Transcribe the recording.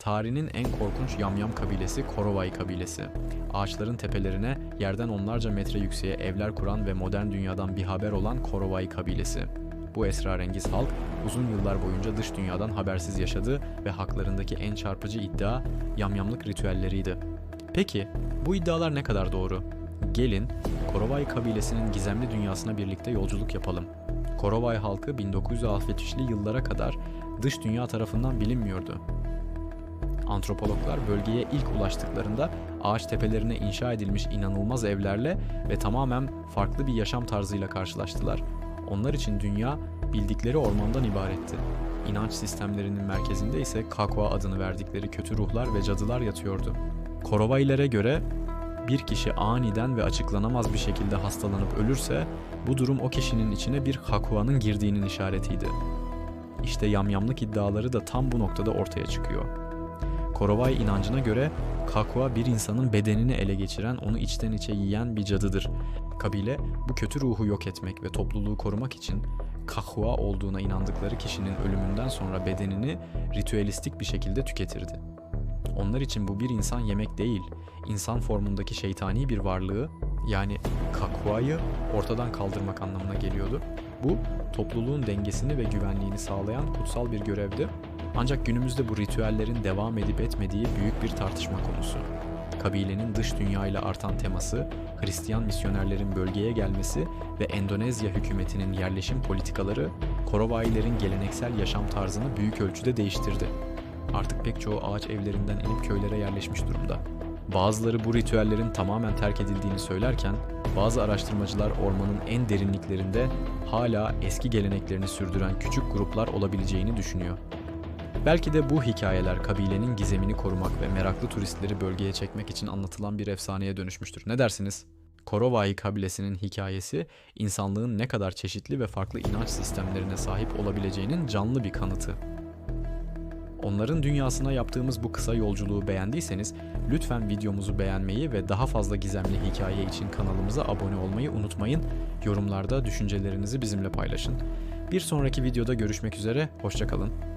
Tarihinin en korkunç yamyam kabilesi Korovay kabilesi. Ağaçların tepelerine yerden onlarca metre yükseğe evler kuran ve modern dünyadan bir haber olan Korovay kabilesi. Bu esrarengiz halk uzun yıllar boyunca dış dünyadan habersiz yaşadı ve haklarındaki en çarpıcı iddia yamyamlık ritüelleriydi. Peki bu iddialar ne kadar doğru? Gelin Korovay kabilesinin gizemli dünyasına birlikte yolculuk yapalım. Korovay halkı 1960'lı yıllara kadar dış dünya tarafından bilinmiyordu. Antropologlar bölgeye ilk ulaştıklarında ağaç tepelerine inşa edilmiş inanılmaz evlerle ve tamamen farklı bir yaşam tarzıyla karşılaştılar. Onlar için dünya bildikleri ormandan ibaretti. İnanç sistemlerinin merkezinde ise Kakwa adını verdikleri kötü ruhlar ve cadılar yatıyordu. Korovaylere göre bir kişi aniden ve açıklanamaz bir şekilde hastalanıp ölürse bu durum o kişinin içine bir Hakua'nın girdiğinin işaretiydi. İşte yamyamlık iddiaları da tam bu noktada ortaya çıkıyor. Korovay inancına göre Kakua bir insanın bedenini ele geçiren, onu içten içe yiyen bir cadıdır. Kabile bu kötü ruhu yok etmek ve topluluğu korumak için Kakua olduğuna inandıkları kişinin ölümünden sonra bedenini ritüelistik bir şekilde tüketirdi. Onlar için bu bir insan yemek değil, insan formundaki şeytani bir varlığı yani Kakua'yı ortadan kaldırmak anlamına geliyordu. Bu topluluğun dengesini ve güvenliğini sağlayan kutsal bir görevdi. Ancak günümüzde bu ritüellerin devam edip etmediği büyük bir tartışma konusu. Kabilenin dış dünya ile artan teması, Hristiyan misyonerlerin bölgeye gelmesi ve Endonezya hükümetinin yerleşim politikaları Korovailerin geleneksel yaşam tarzını büyük ölçüde değiştirdi. Artık pek çoğu ağaç evlerinden inip köylere yerleşmiş durumda. Bazıları bu ritüellerin tamamen terk edildiğini söylerken, bazı araştırmacılar ormanın en derinliklerinde hala eski geleneklerini sürdüren küçük gruplar olabileceğini düşünüyor. Belki de bu hikayeler kabilenin gizemini korumak ve meraklı turistleri bölgeye çekmek için anlatılan bir efsaneye dönüşmüştür. Ne dersiniz? Korovai kabilesinin hikayesi insanlığın ne kadar çeşitli ve farklı inanç sistemlerine sahip olabileceğinin canlı bir kanıtı. Onların dünyasına yaptığımız bu kısa yolculuğu beğendiyseniz lütfen videomuzu beğenmeyi ve daha fazla gizemli hikaye için kanalımıza abone olmayı unutmayın. Yorumlarda düşüncelerinizi bizimle paylaşın. Bir sonraki videoda görüşmek üzere, hoşçakalın.